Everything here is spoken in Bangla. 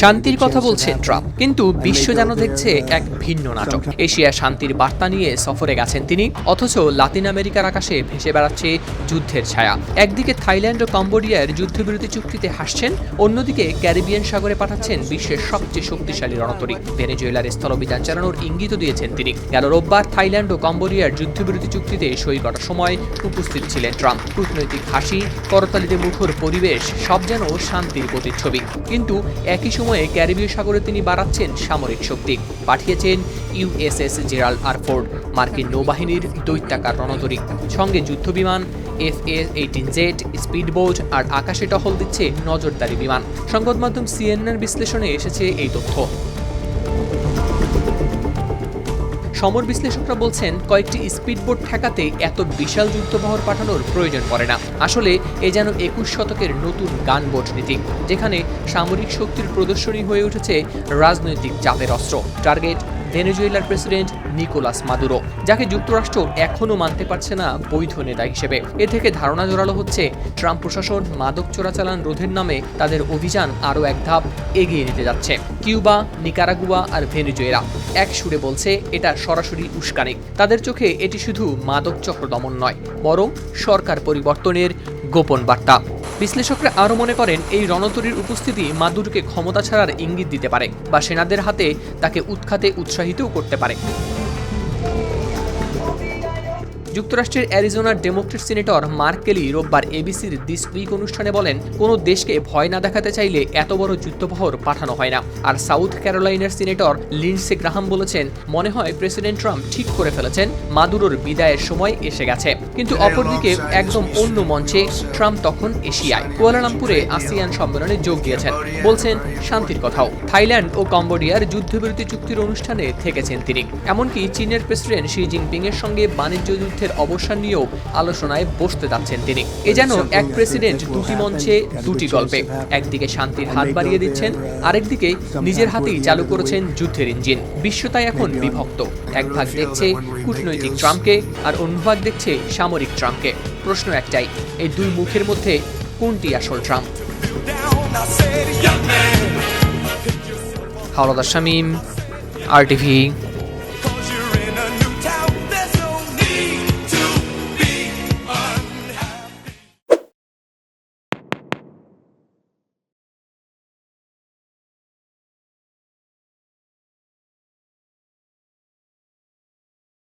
শান্তির কথা বলছেন ট্রাম্প কিন্তু বিশ্ব যেন দেখছে এক ভিন্ন নাটক। এশিয়া শান্তির বার্তা নিয়ে সফরে গেছেন তিনি অথচ লাতিন আমেরিকার আকাশে ভেসে বেড়াচ্ছে যুদ্ধের ছায়া। একদিকে থাইল্যান্ড ও কম্বোডিয়ার যুদ্ধবিরতি চুক্তিতে হাসছেন অন্যদিকে ক্যারিবিয়ান সাগরে পাঠাচ্ছেন বিশ্বের সবচেয়ে শক্তিশালী রণতরী। ভেনেজুয়েলার স্থলবিধান চালানোর ইঙ্গিত দিয়েছেন তিনি। গেল রোববার থাইল্যান্ড ও কম্বোডিয়ার যুদ্ধবিরতি চুক্তিতে সই করার সময় উপস্থিত ছিলেন ট্রাম্প। কূটনৈতিক হাসি করতালিতে মুখর পরিবেশ সব যেন শান্তির প্রতিচ্ছবি। কিন্তু একই সময়ে ক্যারিবীয় সাগরে তিনি বাড়াচ্ছেন সামরিক শক্তি। পাঠিয়েছেন ইউএসএস জেরাল আরফোর্ড, মার্কিন নৌবাহিনীর দৈত্যাকার রণতরী। সঙ্গে যুদ্ধবিমান, F A eighteen speed speedboat আর আকাশে টহল দিচ্ছে নজরদারি বিমান। সংবাদ মাধ্যম সিএনএন বিশ্লেষণে এসেছে এই তথ্য। সমর বিশ্লেষকরা বলছেন, কয়েকটি স্পিডবোট ঠেকাতে এত বিশাল যুদ্ধবহর পাঠানোর প্রয়োজন পড়ে না। আসলে এ যেন একুশ শতকের নতুন গানবোট নীতি, যেখানে সামরিক শক্তির প্রদর্শনী হয়ে উঠেছে রাজনৈতিক চাপের অস্ত্র। টার্গেট ভেনেজুয়েলার প্রেসিডেন্ট নিকোলাস মাদুরো, যাকে যুক্তরাষ্ট্র এখনও মানতে পারছে না বৈধ নেতা হিসেবে। এ থেকে ধারণা জোরালো হচ্ছে, ট্রাম্প প্রশাসন মাদক চোরাচালান রোধের নামে তাদের অভিযান আরও এক ধাপ এগিয়ে নিতে যাচ্ছে। কিউবা, নিকারাগুয়া আর ভেনেজুয়েলা এক সুরে বলছে, এটা সরাসরি উস্কানি। তাদের চোখে এটি শুধু মাদক চক্র দমন নয়, বরং সরকার পরিবর্তনের গোপন বার্তা। বিশ্লেষকরা আরও মনে করেন, এই রণতরীর উপস্থিতি মাদুরকে ক্ষমতা ছাড়ার ইঙ্গিত দিতে পারে বা সেনাদের হাতে তাকে উৎখাতে উৎসাহিতও করতে পারে। যুক্তরাষ্ট্রের অ্যারিজোনার ডেমোক্রেট সিনেটর মার্ক কেলি রোববার এবিসির দিস উইক অনুষ্ঠানে বলেন, কোনো দেশকে ভয় না দেখাতে চাইলে এত বড় যুদ্ধবহর পাঠানো হয় না। আর সাউথ ক্যারোলাইনার সিনেটর লিন্ডসে গ্রাহাম বলেছেন, মনে হয় প্রেসিডেন্ট ট্রাম্প ঠিক করে ফেলেছেন, মাদুরোর বিদায়ের সময় এসে গেছে। কিন্তু অপরদিকে একদম অন্য মঞ্চে ট্রাম্প তখন এশিয়ায়। কুয়ালালামপুরে আসিয়ান সম্মেলনে যোগ দিয়েছেন। বলছেন, শান্তির কথাও। থাইল্যান্ড ও কম্বোডিয়ার যুদ্ধবিরতি চুক্তির অনুষ্ঠানে থেকেছেন তিনি। এমনকি চীনের প্রেসিডেন্ট শি জিনপিং এর সঙ্গে বাণিজ্য যুদ্ধের অবসান নিয়েও আলোচনায় বসতে যাচ্ছেন তিনি। এ যেন এক প্রেসিডেন্ট দুটি মঞ্চে দুটি গল্পে। একদিকে শান্তির হাত বাড়িয়ে দিচ্ছেন আরেকদিকে নিজের হাতেই চালু করেছেন যুদ্ধের ইঞ্জিন। বিশ্ব তাই এখন বিভক্ত। এক ভাগ দেখছে কূটনৈতিক ট্রাম্পকে আর অন্য ভাগ দেখছে সামরিক ট্রাম্পকে। প্রশ্ন একটাই এই দুই মুখের মধ্যে কোনটি আসল Trump? Howlader Shamim R TV